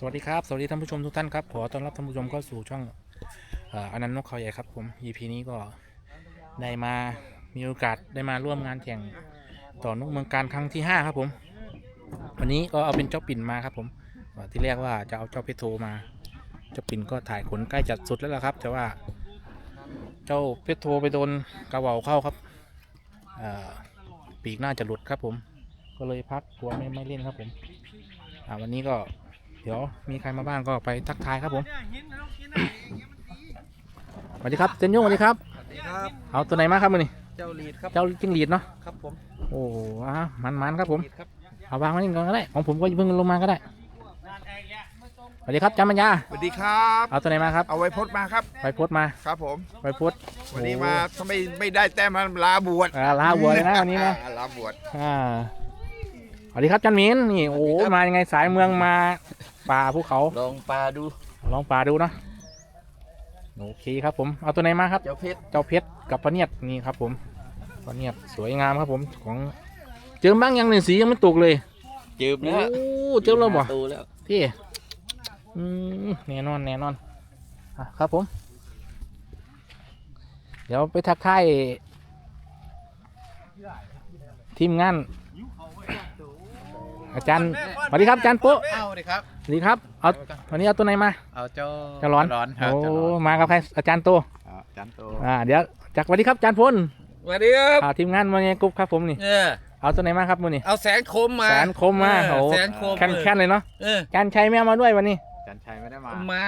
สวัสดีครับ สวัสดีท่านผู้ชมทุกท่านครับ ขอต้อนรับท่านผู้ชมเข้าสู่ช่องอ่ออนันต์นกเขาใหญ่ครับผม EP นี้ก็ได้มามีโอกาสได้มาร่วมงานแข่งต่อนกเมืองการครั้งที่ 5 ครับผม วันนี้ก็เอาเป็นเจ้าปิ่นมาครับผมเอ่อที่แรกว่าจะเอาเจ้าเพชรโทมา เจ้าปิ่นก็ถ่ายขนใกล้จัดสุดแล้วล่ะครับ แต่ว่า เจ้าเพชรโทไปโดนกระเหว่าเข้าครับปีกน่าจะหลุดครับผม ก็เลยพักตัวไม่ไม่เล่นครับผมวันนี้ก็ ดี๋ยวมีใครมาบ้างก็ไปทักทายครับผมสวัสดีครับเจนยุ่งสวัสดีครับสวัสดีครับเอาตัวไหนมาครับมือนี่เจ้าลีดครับเจ้าจิ้งหรีดเนาะครับผมโอ้โหอะมันมันๆครับผมลีดครับเอาวางไว้นี่ก่อนก็ได้ของผมก็เพิ่งลงมาก็ได้สวัสดีครับจามัญญาสวัสดีครับเอาตัวไหนมาครับเอาไว้พดมาครับไปโพสต์มาครับผมไปโพสต์วันนี้มาถ้าไม่ไม่ได้แต้มมาลาบวชอ่าลาบัวเลยนะวันนี้นะอ่าลาบวชอ่าสวัสดีครับจันหมินนี่โอ้โหมายังไงสายเมืองมา ป่าภูเขาลองปลาดู ลองป่าดูเนาะโอเคครับผมเอาตัวไหนมาครับ เจ้าเพชรเจ้าเพชรกับพระเนียดนี่ครับผมพระเนียดสวยงามครับผมของเจิมบ้างยังหนึ่งสียังไม่ตกเลยจืบโอ้แล้วเจิมแล้วบ่ตูแล้วพี่อืมแน่นอนแน่นอนอะครับผม เดี๋ยวไปทักทายทีมงาน อาจารย์สวัสดีครับอาจารย์ปุ๊เอาดิครับสวัสดีครับเอาวันนี้เอาตัวไหนมาเอาเจ้าเจ้าร้อนร้อนครับโอ้เจ้าร้อนมากับใครอาจารย์โตอ่าจานโตอ่าเดี๋ยวจากสวัสดีครับอาจารย์พลสวัสดีครับอ่าทีมงานมาเนี่ยกรุ๊ปครับผมนี่เออเอาตัวไหนมาครับมือนี่เอาแสนคมมาแสนคมมาเออโอ้แสนคมแคนแคนเลยเนาะเอออาจารย์ชัยไม่เอามาด้วยวันนี้จันชัยไม่ได้มามา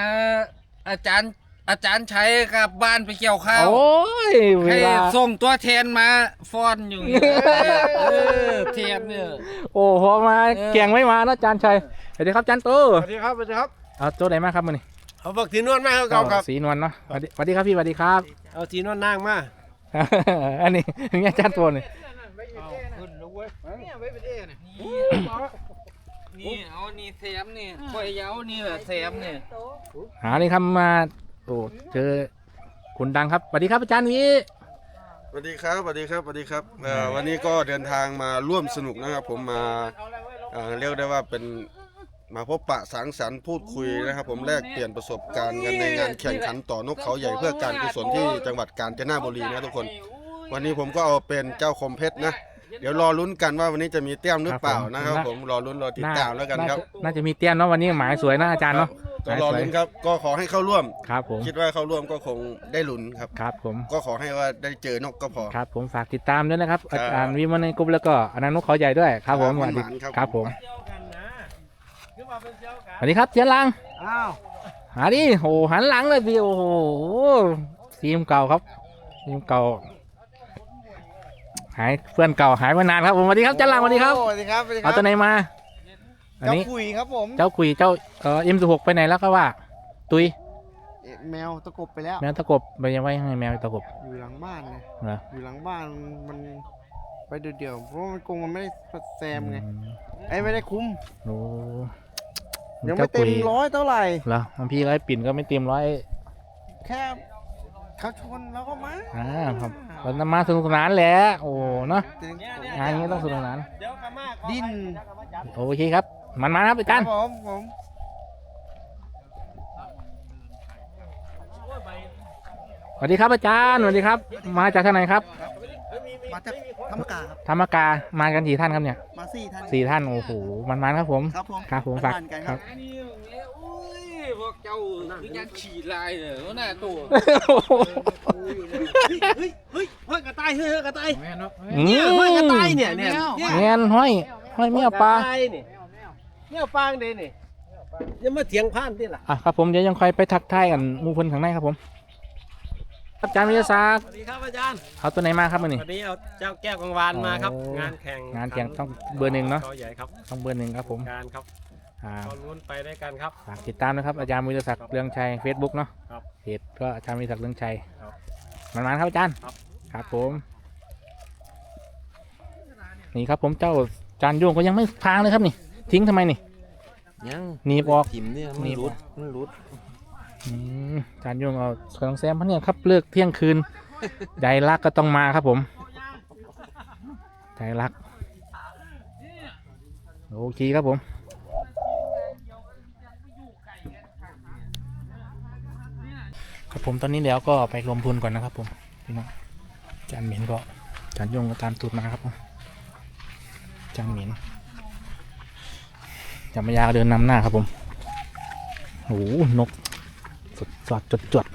อาจารย์ อาจารย์ชัยกลับบ้านไปเกี่ยวข้าวโอ้ยเวให้ลาส่งตัวแทนมาฟ้อนอยู่เนี่ยเออเทียนเนี่ย โอ้พอมาเออเก่งไม่มาเนอะอาจารย์ชัยสวัสดีครับอาจารย์โตสวัสดีครับสวัสดีครับเอาตัวไหนมาครับมือนี่เอาบักทีนวดมาครับครับสีนวลเนาะสวัสดีสวัสดีครับพี่สวัสดีครับ เอาทีนวดนางมาอันนี้นี่อาจารย์โตนี่นี่เอานี่แถมนี่คอยเอานี่แหละแถมนี่หาเลยครับมา โอ้เจอคุณดังครับสวัสดีครับอาจารย์วี สวัสดีครับสวัสดีครับสวัสดีครับเอ่อวันนี้ก็เดินทางมาร่วมสนุกนะครับ ผมมาเอ่อเรียกได้ว่าเป็นมาพบปะสังสรรค์พูดคุยนะครับ ผมแลกเปลี่ยนประสบการณ์กันในงานแข่งขันต่อนกเขาใหญ่เพื่อการกุศลที่จังหวัดกาญจนบุรีนะทุกคน วันนี้ผมก็เอาเป็นเจ้าคมเพชรนะ เดี๋ยวรอลุ้นกันว่าวันนี้จะมีเต้มหรือเปล่านะครับ ผมรอลุ้นรอติดตามแล้วกันครับาจะน่าจะมีเตี้ยนเนาะวันนี้หมายสวยนะอาจารย์เนาะก็รอลุ้นครับก็ขอให้เข้าร่วม ครับผมคิดว่าเข้าร่วมก็คงได้ลุ้นครับ ครับผมก็ขอให้ว่าได้เจอนกก็พอ ครับผมฝากติดตามด้วยนะครับครับอาจารย์วิมลในกรุ๊ปแล้วก็อนันต์นกเขาใหญ่ด้วยครับผมครับสวัสดีหวานๆครับครับผมสวัสดีครับเจียนลังอ้าวหาดิโอ้หันหลังเลยพี่โอ้โหทีมเก่าครับทีมเก่า หายเพื่อนเก่าหายมานานครับผมสวัสดีครับเจียนลังสวัสดีครับสวัสดีครับสวัสดีคเอารับตัวไหนมา อันเจ้านี้คุยครับผมเจ้าคุยเจ้าเอ่อเอ็มสิบหกไปไหนแล้วก็ว่า ตุยเอ๊ะแมวตะกบไปแล้ว แมวตะกบไปยังไว้ให้แมวตะกบอยู่หลังบ้านไงเหรออยู่หลังบ้านมันไปเดี่ยวๆเพราะว่ามันกรงมันไม่ได้แซมไงอืไอ้ไม่ได้คุ้ม โอ้ยังไม่เต็มจ้าคุร้อยเท่าไหร่ เหรอบางพี่ก็ให้ปิ่นก็ไม่เต็มร้อยแค่ เขาชนแล้วก็มาอ่าครับวันมาสนุกสนานแหละโอ้เนาะจริงงานนี้ต้องสนุกสนานดิ้นโอเคครับ มันมาครับอาจารย์ครับผมผมสวัสดีครับอาจารย์สวัสดีครับ มาจากทางไหนครับมาจากธรรมกาครับธรรมกามากันกี่ท่านครับเนี่ยมาสี่ท่านสี่ท่านโอ้โหมันมันครับผม ครับผมครับผมฝากบ้านๆกันคครัรับบนี่โอ้ย พวกเจ้าคือยังขี่ลายเลยว่าหน้าตัวเฮ้ยเฮ้ยเฮ้ยกระต่ายเฮ้ยกระต่ายอืมเนี่ยเฮ้ยกระต่ายเนี่ยเนี่ยเนียนห้อยห้อยเมียปลาเนี่ยเนี่ยฟางเด้นี่ยังมาเถียงพานที่ล่ะอะครับผมเดี๋ยวยังคอยไปทักทายกันหมูพลข้างในครับผมครับอาจารย์วิทยาศาสตร์สวัสดีครับอาจารย์เอาตัวไหนมาครับมื่อนี้ วันนี้เอาเจ้าแก้วกังวานมาครับ โอ้งานแข่งงานแข่งต้องเบอร์หนึ่งเนาะ เขาใหญ่ครับ ต้องเบอร์หนึ่งครับผม การครับ อ่าเราลุ้นไปด้วยกันครับ ฝากติดตามนะครับอาจารย์วิทยาศักดิ์เรืองชัยเฟซบุ๊กเนาะครับเพจก็อาจารย์วิทยาศักดิ์เรืองชัยครับมันมันๆครับอาจารย์ ครับ ครับผม นี่ครับผมเจ้าจานโยงก็ยังไม่พางเลยครับนี่ ทิ้งทำไมนี่ ยังหนีบออกจิ้มเนี่ยหนีมันบ รุดมันรุดอืมจานโยงเอาของแซมพันเนี่ยครับเลิกเที่ยงคืน ใจรักก็ต้องมาครับผม ใจรัก โอเคครับผม ครับผมตอนนี้เดี๋ยวก็ไปรวมทุนก่อนนะครับผมพี่น้องจานเหม็นก็จานยงก็ตามตูดมาครับผมจานเหม็นจามายาก็เดินนำหน้าครับผมโอ้โหนกสดสดจดจด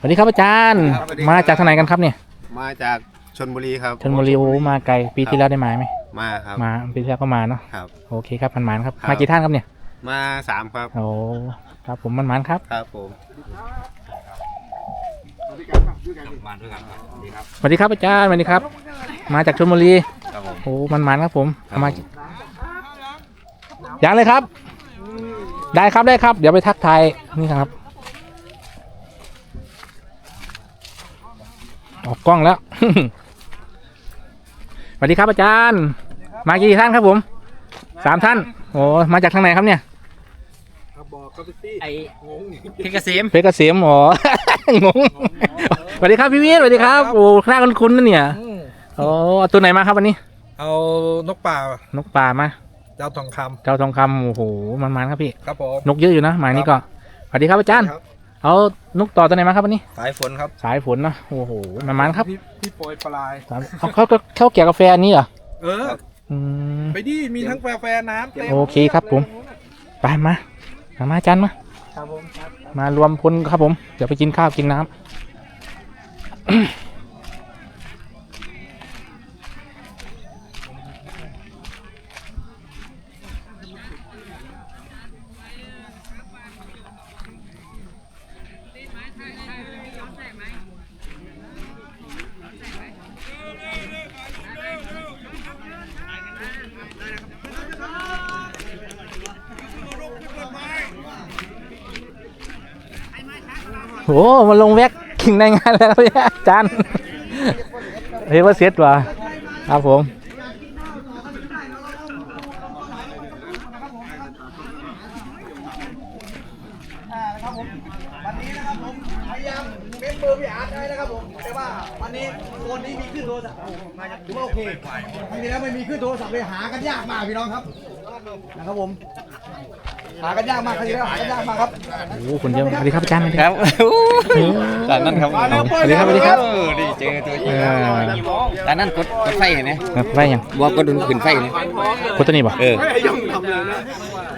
สวัสดีครับอาจารย์ ครับสวัสดีครับ มาจากทางไหนกันครับเนี่ยมาจากชนบุรีครับชนบุรีโอ้มาไกลปีที่แล้วได้มาไหมมาครับ มาปีที่แล้วก็มาเนาะครับ โอเคครับมันหมานครับครับ มากี่ท่านครับเนี่ย มาสามครับ โอ้ครับผมมันหมานครับครับผมสวัสดีครับอาจารย์สวัสดีครับ มาจากชลบุรีครับผม โอ้มันมันครับผมเอามายังเลยครับ ได้ครับได้ครับ เดี๋ยวไปทักทายนี่ครับ ออกกล้องแล้ว สวัสดีครับอาจารย์ มากี่ท่านครับผมสามท่านโอ้มาจากทางไหนครับเนี่ย ไอ้พี่เกษมเพชรเกษมอ๋องงสวัสดีครับพี่วิทย์สวัสดีครับโอ้หน้าคุ้นๆนะเนี่ยโอ้เอาตัวไหนมาครับวันนี้ เอานกป่านกป่ามาเจ้าทองคเจ้าทองคำโอ้โหมันมันๆครับพี่ำครับผมนกเยอะอยู่นะหมายนี้ก็สวัสดีครับอาจารย์ครับเอานกต่อตัวไหนมาครับวันนี้ สายฝนครับสายฝนนะโอ้โหมันมันๆครับพี่พี่โปรยปลายสามเอาเขาเขาแก่กาแฟอันนี้เหรอเอออืมไปดิมีทั้งกาแฟน้ำเต็มโอเคครับผมไปมา มามาอาจารย์มาครับผมมารวมพลครับผม เดี๋ยวไปกินข้าวกินน้ำ โอ้มาลงแว็กขิงในงานแล้วเนี่ยจานเรียกว่าเซตว่ะครับผม วันนี้นะครับผมพยายามเม้นเบอร์พี่อาร์ตได้นะครับผมแต่ว่าวันนี้โซนนี้มีขึ้นโทรศัพท์ถือว่าโอเคครั้งที่แล้วไม่มีขึ้นโทรศัพท์เลยหากันยากมากพี่น้องครับนะ ครับผมหากันยากมากครั้งที่แล้วหากันยากมากครับโอ้คนเยอะสวัสดีครับอาจารย์สวัสดีครับตอนนั้นครับสวัสดีครับสวัสดีครับเออดีเจอตัวจเอริงอตอนนั้นกดกดไฟเห็นไหมไปยังบัวกดดุนขึ้นไฟเนี่ยคนตัวนี้ป่ะเออ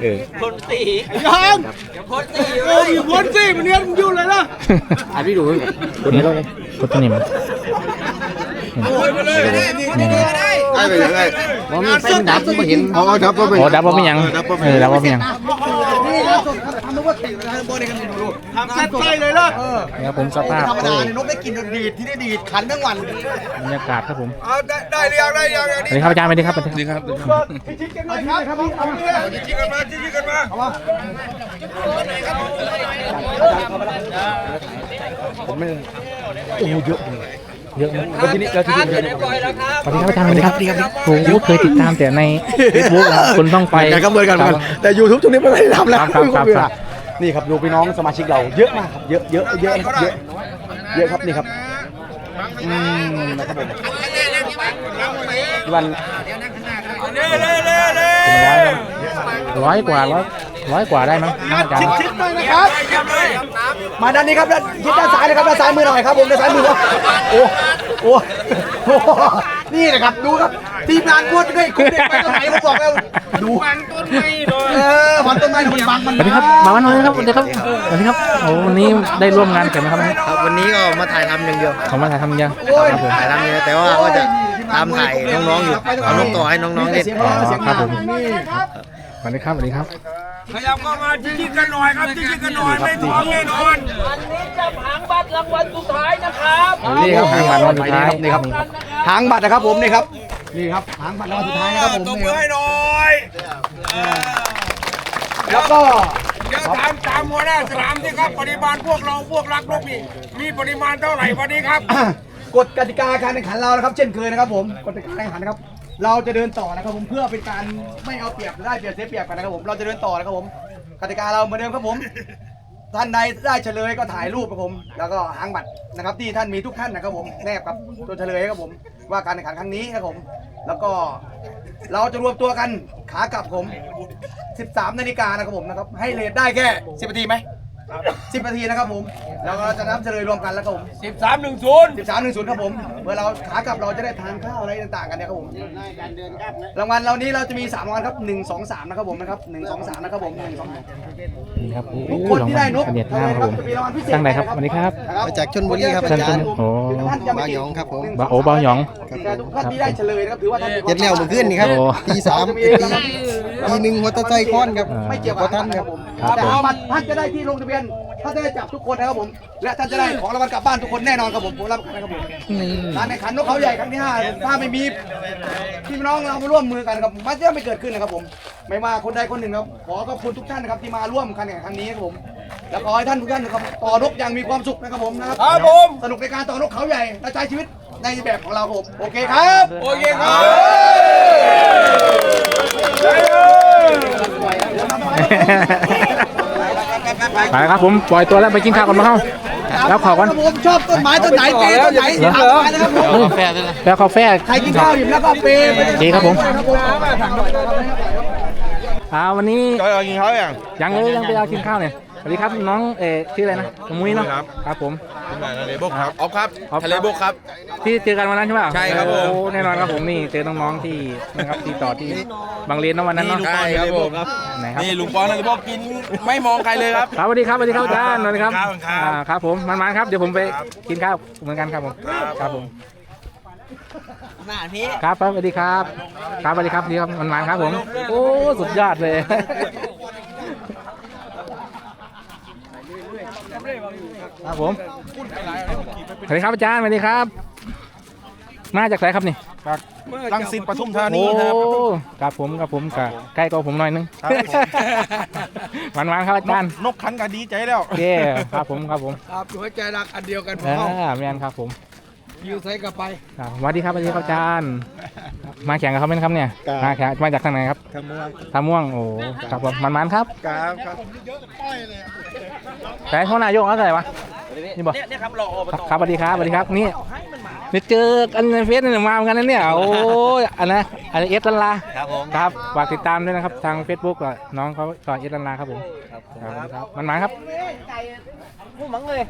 เออพ้นสิมันเนี้ยมันยุ่งเลยนะอะพี่ดูคนนี้คนตัวนี้มั้ย ได้ไปยังไงว่ามีไฟมันดับมันเห็นเอาเอาดับก็ไปโอ้ดับว่าไม่ยังเออดับว่าไม่ยังนี่ครับสดครับทำนึกว่าติดนะโบนี่กันดูทำเซ็ตไฟเลยล่ะเออครับผมสภาพธรรมโอ้ดายเนี่ยนกได้กินดีดที่ได้ดีดขันทั้งวันบรรยากาศครับผมเอาได้ได้หรือยังได้หรือยังสวัสดีครับอาจารย์สวัสดีครับสวัสดีครับชิดกันหน่อยครับครับเอาเลยชี้กันมาชี้กันมาโอ้เยอะเย อะวันนี้เราที่สวัสดีครับอาจารย์สวัสดีครับสวัสดีครับโอ้โหเคยติดตามแต่ในเฟซบุ๊กคนต้องไปกันก็เหมือนกันเหมือนกันแต่ YouTube ช่วงนี้ไม่ได้ทำแล้วครับครับครับนี่ครับดูพี่น้องสมาชิกเราเยอะมากครับเยอะเยอะเยอะนะครับเยอะเยอะครับนี่ครับอืมนะครับผมพี่วันร้อยกว่าร้อยร้อยกว่าได้มั้งนะอาจารย์ชิดหน่อยนะครับ มาด้านนี้ครับด้านชิดด้านซ้ายนะครับด้านซ้ายมือหน่อยครับผมด้านซ้ายมือครับโอ้โอ้โอ้นี่นะครับดูครับทีมงานพูดด้วยคุณเด็กไปตรงไหนผมบอกแล้วดูมันต้นไม้เออมันต้นไม้มันบังมันสวัสดีครับมาวันนี้ครับสวัสดีครับสวัสดีครับโอ้วันนี้ได้ร่วมงานกันไหมครับครับวันนี้ก็มาถ่ายทำอย่างเดียวเขามาถ่ายทำยังครับผมถ่ายทำอย่างเดียวแต่ว่าก็จะตามถ่ายน้องๆอยู่เอานกต่อให้น้องๆเล่นเสียงร้องเสียงครับผมนี่ สวัสดีครับสวัสดีครับ ขยับเข้ามาชี้กันหน่อยครับชี้กันหน่อยไม่ท้องแน่นอนนี่ครับหางบัตรวันสุดท้ายนี่ครับนี่ครับหางบัตรนะครับผมนี่ครับนี่ครับหางบัตรรางวัลสุดท้ายนะครับผมตบนี่มือครับให้หน่อยแล้วก็เดี๋ยวถามตามหัวหน้าสนามที่ครับปริมาณพวกเราพวกรักนกนี่มีปริมาณเท่าไหร่วันนี้ครับกฎกติกาการแข่งขันเรานะครับ เช่นเคยนะครับผมกฎกติกาการแข่งขันนะครับ เราจะเดินต่อนะครับผมเพื่อเป็นการไม่เอาเปรียบได้เปรียบเสียเปรียบกันนะครับผมเราจะเดินต่อนะครับผมกติกาเราเหมือนเดิมครับผม ท่านใดได้เฉลยก็ถ่ายรูปครับผม แล้วก็หางบัตรนะครับ ที่ท่านมีทุกท่านนะครับผมแนบกับตัวเฉลยครับผม ว่าการแข่งขันครั้งนี้นะครับผม แล้วก็เราจะรวมตัวกันขากลับผม 13 นาฬิกานะครับผมนะครับให้เลทได้แค่ 10นาทีไหม 10นาทีนะครับผมแล้วเราจะนับเฉลยรวมกันแล้วครับผมสิบสามหนึ่งศูนย์13 10ครับผมเมื่อเราขากลับเราจะได้ทานข้าวอะไรต่างๆกันนะครับผมรางวัลเรานี้เราจะมี3รางวัลครับ1 2 3นะครับผมนะครับ1 2 3นะครับผม1 2 3นี่ครับโอ้ทุกโหคนรางที่วัได้ลนกเสนียดงามครับผมจะมีรางวัลพิเศษตั้งไหนครับสวัสดีครับมาจากชลบุรีครับอาจารย์โอ้บาหยองครับผมบาโอบาหยองแต่ทุกท่านที่ได้เฉลยนะครับถือว่าท่านเจ็ดแล้วเมื่อคืนนี่ครับโอ้ตีสามจะรางวัลตีหนึ่งหัวตะไส้ก้อนครับไม่เกี่ยวกับท่านครับผมครับแต่ผมบัตรท่านจะได้ที่ลงทะเบียนท่านจะได้จับทุกคนนะครับผม และท่านจะได้ของรางวัลกลับบ้านทุกคนแน่นอนครับผมผมรับประกันนะครับผมนี่การแข่งขันนกเขาใหญ่ครั้งที่ห้าถ้าไม่มีพี่น้องเรามาร่วมมือกันครับมันจะไม่เกิดขึ้นนะครับผม ไม่ว่าคนใดคนหนึ่งครับขอขอบคุณทุกท่านนะครับที่มาร่วมการแข่งขันครั้งนี้ครับผมและขอให้ท่านทุกท่านนะครับต่อนกอย่างมีความสุขนะครับผมนะครับครับผมสนุกในการต่อนกเขาใหญ่และใช้ชีวิตในแบบของเราครับผมโอเคครับโอเคครับไป ครับผมปล่อยตัวแล้วไปกินข้าวกันมาเข้าแล้วขอกันผมชอบต้นไม้ต้นไหนเปย์ต้นไหนถามมานะครับผมแล้วกาแฟใครกินข้าวอิ่มแล้วก็เปย์ไปโอเคครับผมอ่าวันนี้จอยเอากินข้าวยังยังเลยยังไปเอากินข้าวเนี่ย สวัสดีครับน้องเออชื่ออะไรนะน้องมุ้ยเนาะครับ ครับผมทะเลบกครับออฟครับออฟ ทะเลบกครับ ที่เจอกันวันนั้นใช่ป่ะใช่ครับผม โอ้แน่นอนครับผมนี่เจอน้องๆที่นะครับที่ต่อที่บางเลนเนาะวันนั้นเนาะใช่ครับผมไหนครับ นี่ลุงปอนทะเลบกกินไม่มองใครเลยครับ ครับสวัสดีครับสวัสดีครับอาจารย์สวัสดีครับครับครับ อ่าครับผมมันๆครับเดี๋ยวผมไปกินข้าวเหมือนกันครับผมครับผมครับครับสวัสดีครับ ครับสวัสดีครับดีครับมันๆครับผม โอ้สุดยอดเลย ครับผมสวัสดีครับอาจารย์สวัสดีครับ มาจากไหนครับนี่ลังสิตปทุมธาโอ้นีครับครับผมครับผมกับใกล้กว่าผมหน่อยนึงครับผมหวานๆครับอาจารย์นกขันก็ดีใจแล้วโอเคครับผมครับผมครับหัวใจรักอันเดียวกันอ่าแมนครับผมยูไซกับไปครับสวัสดีครับสวัสดีครับอาจารย์มาแข่งกับเขาไหมครับเนี่ยมาแข่งมาจากทางไหนครับทำม่วงท่าม่วงโอ้ครับผมมันๆครับครับครับ แต่พ่อนายกเอาอะไรวะ นี่บอก เนี่ยครับรอครับสวัสดีครับสวัสดีครับนี่นี่เจอกันในเฟซนี่มาเหมือนกันนะเนี่ยโอ้ยอันนะอันเอสลันลาครับผมครับฝากติดตามด้วยนะครับทาง Facebook ก็น้องเขาก็เอสลันลาครับผมครับครับมันมาครับผู้มังเลย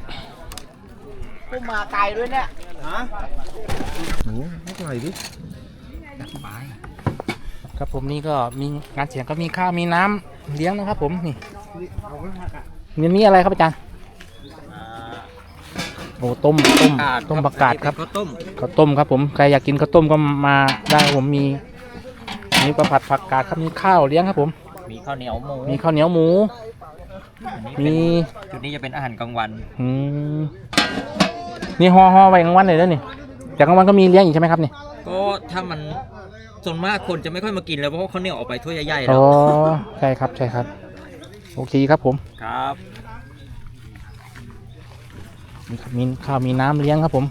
ผู้มาไกลด้วยเนี่ยครับผมนี่ก็มีงานเสียงก็มีข้าวมีน้ำเลี้ยงนะครับผมนี่ นี่นี่อะไรครับอาจารย์โอ้ต้มต้มต้มประกาศครับข้าวต้มข้าวต้มครับผมใครอยากกินข้าวต้มก็มาได้ครับผมมีมีประผัดผักกาดครับมีข้าวเลี้ยงครับผม มีข้าวเหนียวหมูมีข้าวเหนียวหมูมีจุดนี้จะเป็นอาหารกลางวันอืมนี่ห่อห่อไว้กลางวันเลยเด้อนี่แต่กลางวันก็มีเลี้ยงอีกใช่ไหมครับนี่ก็ถ้ามันส่วนมากคนจะไม่ค่อยมากินแล้วเพราะว่าข้าวเหนียวออกไปถ้วยใหญ่ๆแล้อ๋วอใช่ครับใช่ครับ โอเคครับผมครับมีครับมีข้าวมีน้ำเลี้ยงครับผม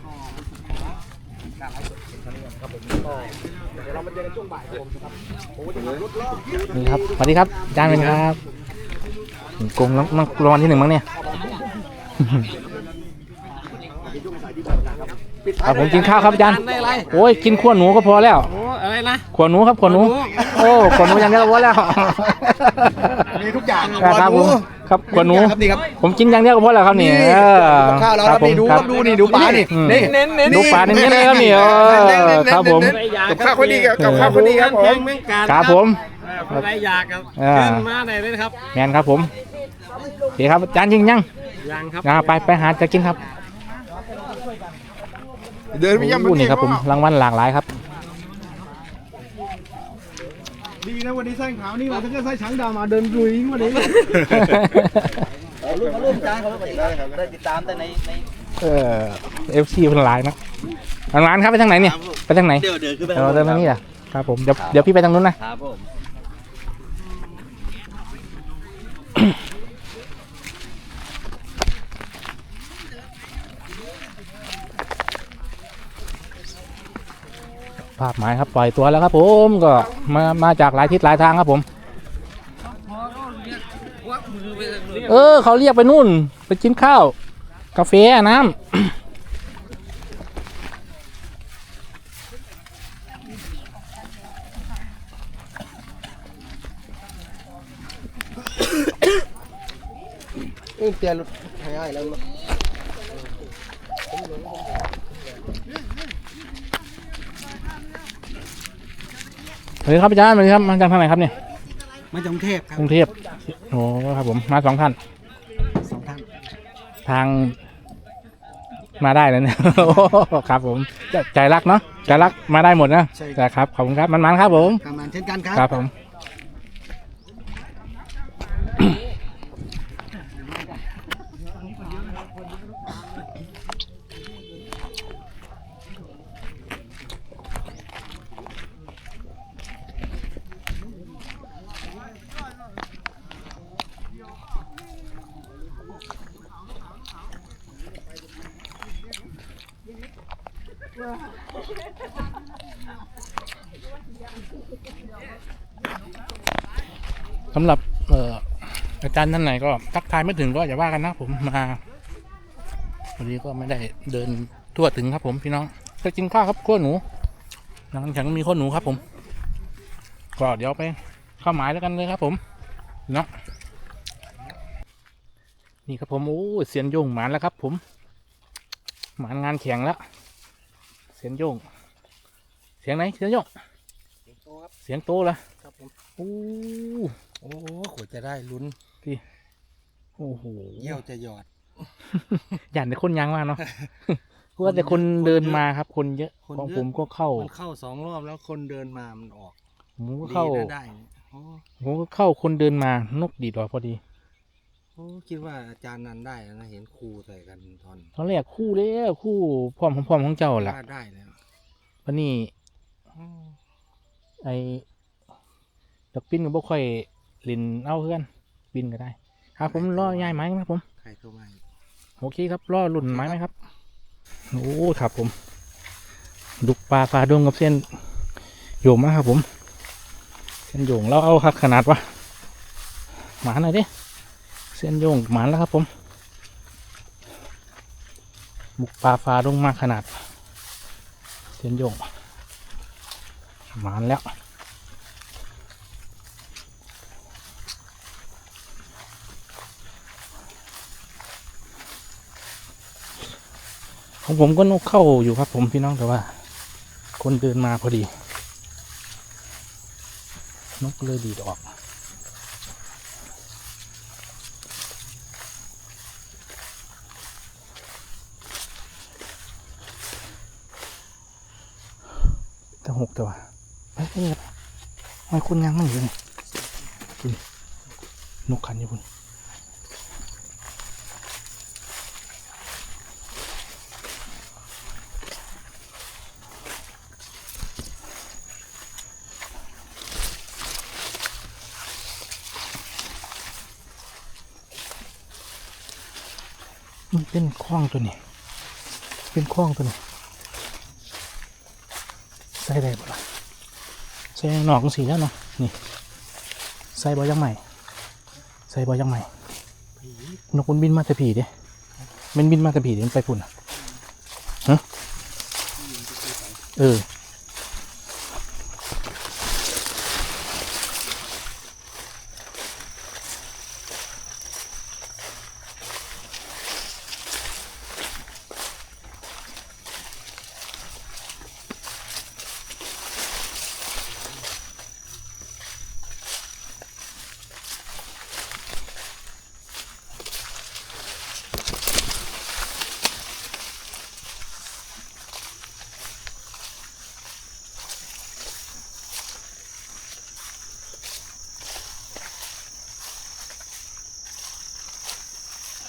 นี่ครับสวัสดีครับอาจารย์เป็นครับกงรางรางวัลที่หนึ่งมั้งเนี่ยครับผมกินข้าวครับอาจารย์โอ้ยกินขั้วหนูก็พอแล้วโอ้อะไรนะขั้วหนูครับขั้วหนู โอ้ขั้วหนูอย่างเดียวก็พอแล้วมีทุก อย่างครับผมครับขั้วหนู ครับนี่ครับผมกินอย่างเดียวก็พอแล้วครับนี่นี่เออกับข้าวเราครับนี่ดูครับดูนี่ดูปลานี่อืมนี่ดูปลาเน้นๆเลยครับนี่เออครับผมกับข้าวคนดีกับกับข้าวคนดีครับผมเมืองการครับผมใครอยากครับอ่าขึ้นมาไหนเลยนะครับแมนครับผมโอเคครับอาจารย์ยิงยังยังครับอ่าไปไปหาจะกินครับเดินไปย่ำโอ้นี่ครับผมรางวัลหลากหลายครับ ดีนะวันนี้ใส่ขาวนี่มาถ้าเกิดใส่ช้างดาวมาเดินลุยวันนี้รูปมารูปจางเขาได้ติดตามแต่ในในเออเอฟซีคนลายนะทางร้านครับไปทางไหนเนี่ยไปทางไหนเดี๋ยวเดินขึ้นไปเราเดินมานี่อะครับผมเดี๋ยวเดี๋ยวพี่ไปทางนู้นนะครับผม ภาพหมายครับปล่อยตัวแล้วครับผมก็มามาจากหลายทิศหลายทางครับผม เออ เขาเรียกไปนู่น ไปกินข้าว กาแฟน้ำเออเปลี่ยรถให้อ้ายแล้ว วัสดีครับอาจารย์สวัสดีครับมาจากทางไหนครับเนี่ยมาจากกรุงเทพครับกรุงเทพโอ้ครับผมมาสองท่านสองท่านทาง มาได้แล้วเนี่ยโอ้ครับผมใจใจรักเนาะใจรักมาได้หมดนะแต่ครับขอบคุณครับมันๆครับผมทำงานเช่นกันครับ ครับผม สำหรับเอ่ออาจารย์ท่านไหนก็ทักทายไม่ถึงก็อย่าว่ากันนะผมมาวันนี้ก็ไม่ได้เดินทั่วถึงครับผมพี่น้องจะกินข้าวครับขั้วหนูหลังฉันมีขั้วหนูครับผมก็เดี๋ยวไปเข้าหมายแล้วกันเลยครับ ผมเนาะนี่ครับผมโอ้เสียนโยงหมานแล้วครับ ผม หมานงานแข่งแล้ว เสียนโยง เสียงไหนเสียนโยงเสียงโตละครับผมโอ้โอ้ขวดจะได้ลุ้นโอ้โหเยี่ยวจะหยอดอย่างแต่คนยังมากเนาะเพราะว่าแต่คนเดินมาครับ คนเยอะคนของเยอะผมก็เข้ามันเข้าสองรอบแล้วคนเดินมามันออกผมก็ดีเข้านะได้โอ้ผมก็เข้าคนเดินมานกดีดออกพอดีโอ้ คิดว่าอาจารย์นันได้แล้วนะเห็นครูใส่กันตอนตอนแรกคู่แล้วคู่พร้อมของพร้อมของเจ้าล่ะว่าได้แล้ววันนี้โอ้ไอ้ดอกปิ้นก็บ่ค่อยลินเอาเพื่อนบินก็ได้ครับผมรอย้ายไม้ครับผม ใครเข้ามาอีกโอเคครับรอหลุ่นไม้ไหมครับ โอ้ครับผม ดุกปลาปลาดงกับเส้นโยมนะครับผม เส้นโยงเราเอาครับขนาดวะหมาหน่อยดิ เส้นโยงหมานแล้วครับผม บุกปลาปลาดงมากขนาด เส้นโยงหมานแล้วของผมก็นกเข้าอยู่ครับผมพี่น้องแต่ว่า คนเดินมาพอดี นกเลยดีดออก จะหกแต่ว่าเฮ้ย นี่ครับทำไมคุณยังไม่อยู่นี่คุณนกขันอยู่คุณมันเป็นคล้องตัวนี้ เป็นคล้องตัวนี้ ใส่ได้ปะล่ะ ใส่หนอกสีแล้วเนาะนี่ใส่บอยังใหม่ใส่บอยังใหม่นกมันบินมาแต่ผีเด้มันบินมาแต่ผีเด้มันไปพุ่นอะฮะเออ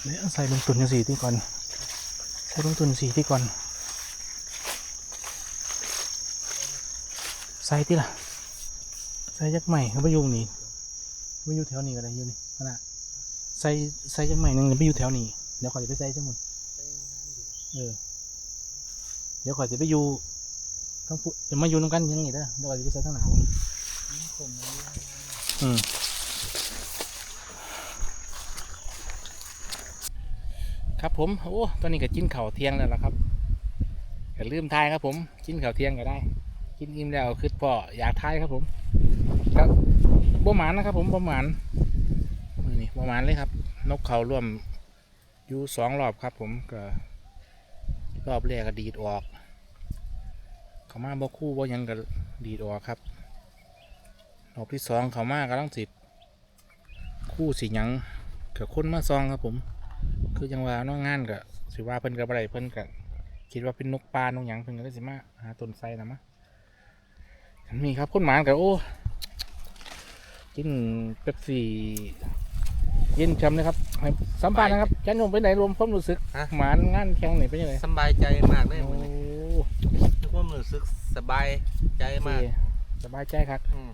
เนี่ยใส่ลงตุนสีที่ก่อน ใส่ลงตุนสีที่ก่อน ใส่ที่ล่ะ ใส่ยักษ์ใหม่เขาไปอยู่นี่ไปอยู่แถวนี้ก็ได้อยู่นี่ขนาดใส่ใส่ยักษ์ใหม่หนึงไปอยู่แถวนี้ เดี๋ยวขอยจะไปใส่จังหมดเออ เดี๋ยวขอยจะไปอยู่ต้องพูดจะมาอยู่น้ำกันยังไงเด้อเดี๋ยวขอยจะไปใส่ทั้งหนาวอืม ครับผมโอ้ตอนนี้ก็กินข้าวเที่ยงแล้วล่ะครับอย่าลืมทายครับผมกินข้าวเที่ยงก็ได้ กินอิ่มแล้วคือพออยากทายครับผมครับบ่หมานนะครับ ผมบ่หมานมือนี่บ่หมานเลยครับ นกเขาร่วมอยู่สองรอบครับ ผมก็รอบแรกก็ดีดออกเขามาบ่คู่บ่ยังก็ดีดออกครับรอบที่สองเขามากำลังสิคู่สิหยังกับคนมาซองครับผม คือจังว่าน้องงานก็สิว่าเพิ่นกับอะไรเพิ่นก็คิดว่าเป็นนกปลานกหยังเพิ่นก็เลยสิมาหาต้นไทรนะมะมีครับคนหมานกับโอ้กินเป๊ปซี่เย็นช้ำเลยครับให้สัมภาษณ์นะครับจันยงไปไหนรวมความรู้สึกหมานงานแข่งไหนเป็นยังไงสบายใจมากเลยโอ้วันนี้ทุกคนรู้สึกสบายใจมากสบายใจครับอืม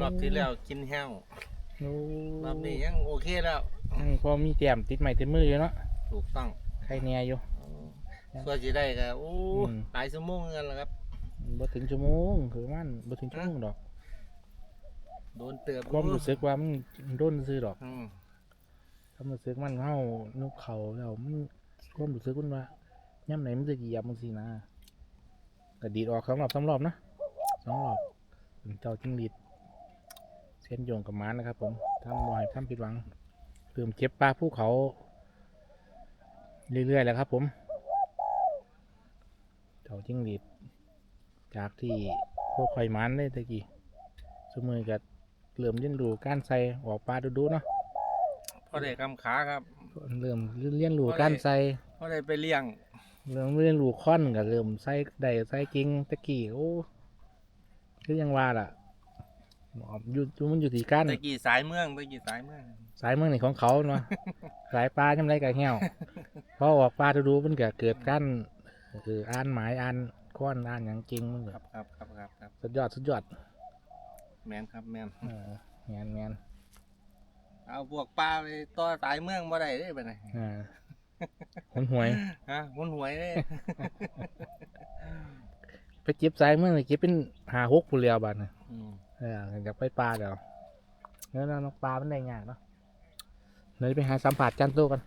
รอบที่แล้วกินแห้ว โอ้รอบนี้ยังโอเคแล้วยังพอมีแต้มติดใหม่ติดมืออยู่เนาะถูกต้องใครเนี่ยอยู่ส่วนจะได้ก็โอ้อืมหลายชั่วโมงกันแล้วครับบ่ถึงชั่วโมงคือมันบ่ถึงชั่วโมงดอกโดนเตือบความรู้สึกว่ามันร่นซื้อดอกอืมความรู้สึกมันเฮานกเขาแล้วมันความรู้สึกมันว่าย่ำไหนมันจะเหยียบมันสินะก็ดีดออกสองรอบสามรอบนะสองรอบเป็นเจ้าจิ้งหรีด เส้นโยงกับม้านะครับผมทำบ่อยทำผิดหวังเริ่มเก็บปลาภูเขา เรื่อยๆแล้วครับผมเจ้าจิ้งหรีดจากที่พวกข่อยมันเลยตะกี้สมือกับเริ่มเรียนรู้การใส่ออกปลาดูๆเนาะพอได้กำขาครับ เริ่มเรียนรู้การใส่พอได้ไปเลี้ยง เริ่มเรียนรู้ค้อนก็เริ่มใส่ได้ใส่กิ่งตะกี้โอ้คือยังว่าล่ะ หมออยู่อยู่มันอยู่ที่การตะกี้สายเมืองตะกี้สายเมืองสายเมืองนี่ของเขาเนาะ สายปลาจำไรก็เหี่ยวพอออกปลาดูๆมันก็เกิดการคืออ่านหมายอ่านค้อนอ่านอย่างจริงมันคก็รับครับครับครับครับสุดยอดสุดยอดแมนครับแมนเออแมนแมนเอาพวกปลาไปต่อสายเมืองบ่ได้เด้ไปไหนอ่าคนหวยฮะหุนหวยเด้ไปเก็บสายเมืองนี่เก็บเป็นหาหกผู้เรียวบาทนะอืม เอออยากไปปลาเดี๋ยวเนื้อน้องปลามันได้ยากเนาะเดี๋ยวไปหาสัมผัสจันโตกัน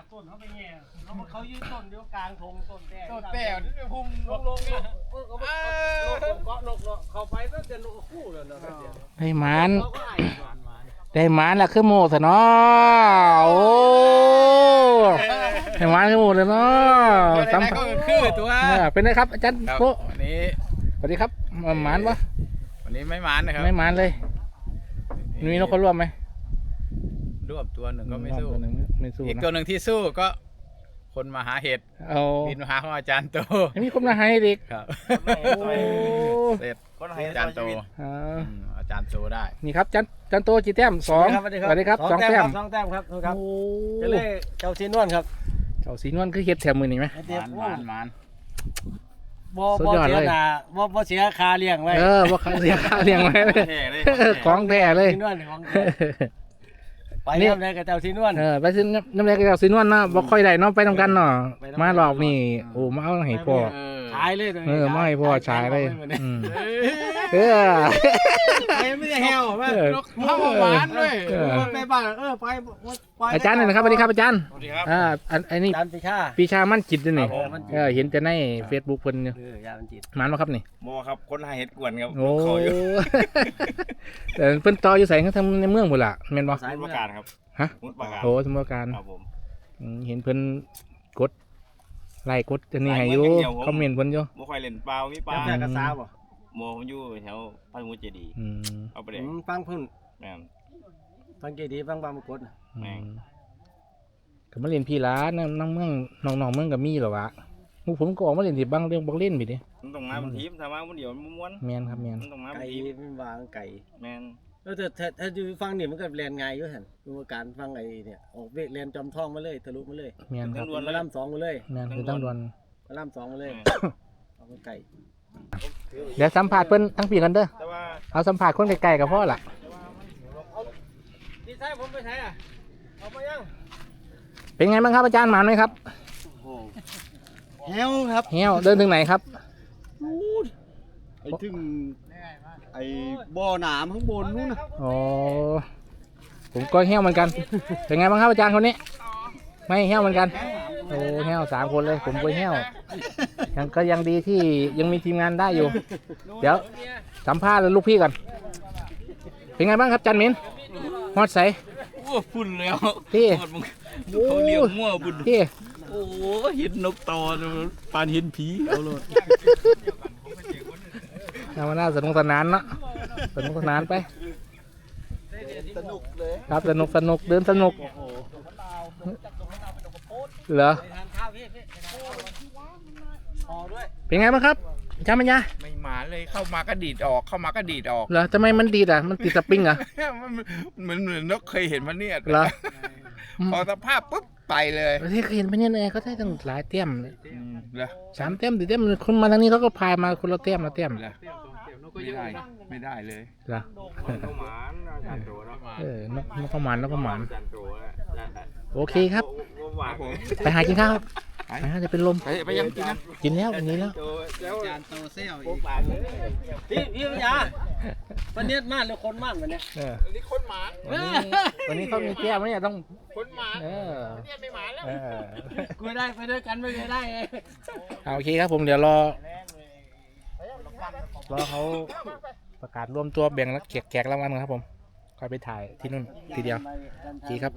นไปที่หาต้นเขาไปแง่แล้วเขายืนต้นเดียวกลางทงต้นแดงต้นแต่พุ่มลงลงลงเออเขาเกาะนกเนาะเขาไปตั้งแต่นกคู่แล้วเนาะได้หมานเขาก็ไอ้หวานหวานได้หมานละคือโมสะเนาะโอ้ได้หมานคือโมเลยเนาะสัมผัสคือตัวเออเป็นไงครับอาจารย์ครับโปะวันนี้สวัสดีครับหมานปะวันนี้ไม่หมานนะครับไม่หมานเลยมีนกเขาร่วมไหม รวบตัวหนึ่งก็ไม่สู้ ตัวหนึ่งไม่สู้อีกนะตัวหนึ่งที่สู้ก็ คนมาหาเห็ดเอาบินมาหาของอาจารย์โตให้มีคนมาให้เด็กครับโอ้เสร็จอาจารย์โตอ่าอืมอาจารย์โตได้ นี่ครับจันจันโตจีแต้มสองสวัสดีครับสองแต้มสองแต้มครับครับโอ้จะเลยเจ้าซีนวลครับเจ้าสีนวลคือเฮ็ดแถมมือนี่ไหม หมานหมานหมานบ่สุดบ่ยอดเสียเลยหนาบ่บ่เสียคาเลี้ยงไว้เออว่าเขาเสียค่าเลี้ยงไว้เลยแท้เลยของแท้เลยซีนวลของแท้ ไปย่ำได้กับเจ้าซีนวล เออไปซื้อน้ำแดงกับเจ้าสีนวลเนาะบ่ค่อยได้เนาะไปทำกันเนาะไปนำกัน มารอบนี่โอ้มาเอาให้พ่อ เออ ขายเลยตัวนี้เออมาให้พ่อฉายเลยอืมเออไปไม่ได้แฮวว่าเออนกเข้ามาหวานด้วยเออ ไปบ้านเออไปไปอาจารย์หน่อยนะครับสวัสดีครับอาจารย์สวัสดีครับ อ่าอันอันนี้อาจารย์ปิชาปีชามั่นจิตด้วยนี่ครับผม เออเห็นจะใน Facebook เพิ่นอยู่เออยามันจิตมานบ่ครับนี่โมครับคนหาเห็ดกวนครับโอ้เขาอยู่แต่เพิ่นต่ออยู่ไสเขาทำในเมืองพุ่นล่ะแม่นบ่มุดประกาศครับฮะ มุดประกาศโอ้สมการครับผมอืมเห็นเพิ่นกด ไลค์กดอันนี้ให้อยู่ไลค์กดอย่างเดียวผมคอมเมนต์เพิ่นอยู่บ่ค่อยเล่นเปล่ามีปลาจำได้กระซาบ่โมผมอยู่แถวพัทมุจเจดีย์อืมเอาไปอืเด็กมฟังเพิ่นแม่นฟังเกดีฟังบางมกดอืแม่งมก็มาเล่นพี่ล้าน้ำน้ำเมืองน้องๆเมืองก็มีเหรอวะหมู่ผมก็ออกมาเล่นที่บางเรื่องบางเล่นไปดิมันต้องมาเป็นทีมถ้ามาคนเดียวมันบ่ม่วนแม่นครับแม่นมันต้องมาไก่เป็นทีมเป็นวางไก่แม่น แล้วแต่ถ้าถ้าอยู่ฟังนี่มันก็แลนไงายอยู่หั่นดูว่าการฟังไอ้เนี่ยออกเวกแลนจอมทองมาเลยทะลุมาเลยแม่นครับตำรวจมาล่ำสองมาเลยแม่นคือตั้งดวนมาล่ำสองมาเลยเอาเป็นไก่เดี๋ยวสัมภาษณ์เพิ่นทั้งปีกันเด้อแต่ว่าเอาสัมภาษณ์คนไกลๆกับพ่อล่ะดีไซน์ผมไปใช้อะเอาไปยังเป็นไงบ้างครับอาจารย์หมานไหมครับแฮวครับเฮียวเดินถึงไหนครับไอ้ถึง ไอ้บ่อน้ำข้างบนนู้นนะอ๋อ ผมก็เหี้ยวเหมือนกัน เป็นไงบ้างครับอาจารย์คนนี้ ไม่เหี้ยวเหมือนกัน โอ้เหี้ยวสามคนเลย ผมก็เหี้ยวยังก็ยังดีที่ยังมีทีมงานได้อยู่ เดี๋ยวสัมภาษณ์ลูกพี่ก่อน เป็นไงบ้างครับจันมินฮอดใส โอ้พุ่นแล้วพี่หมดมึงเขาเลี้ยวมั่วบุญพี่ โอ้เห็นนกตอปานเห็นผีเอาเลย เอามาหน้าสนุกสนานเนาะสนุกสนานไปครับสนุกสนุกเดินสนุกเหรอเป็นไงบ้างครับจามัญญาไม่มาเลยเข้ามาก็ดีดออกเข้ามาก็ดีดออกเหรอทำไมมันดีดอะมันติดสปริงเหรอะมันเหมือนเหมือนนกเคยเห็นมันเนี่ยเหรอพอสภาพปุ๊บ ไปเลยประเทศเคยเห็นปะเนี่ยเนี่ยเขาได้ตั้งหลายเต้มเลยอืมเหรอสามเต้มสี่เต้มคนมาทางนี้เขาก็พายมาคนละเต้มละเต้มเหรอไม่ได้ไม่ได้เลย เหรอเออนกนกข้าวหมานนกข้าวหมานโอเคครับ ไปหากินข้าวครับ ไปหาจะเป็นลม ไปไปยังกินนะกินแล้วกินนี้แล้ว จานโตเซลอีกพี่พี่ปัญญาวันนี้ม่านหรือคนม่านวันนี้เออวันนี้วันนี้เขามีแก้วไหมเนี่ยต้อง คนหมาเออเนี่ยไม่หมาแล้วกูได้ไปด้วยกันไม่ได้ไงเอาโอเคครับผมเดี๋ยวรอ รอเขาประกาศรวมตัวแบ่งแล้วแขกแขกรางวัลกันครับผมค่อยไปถ่ายที่นู่นทีเดียวโอเคครับ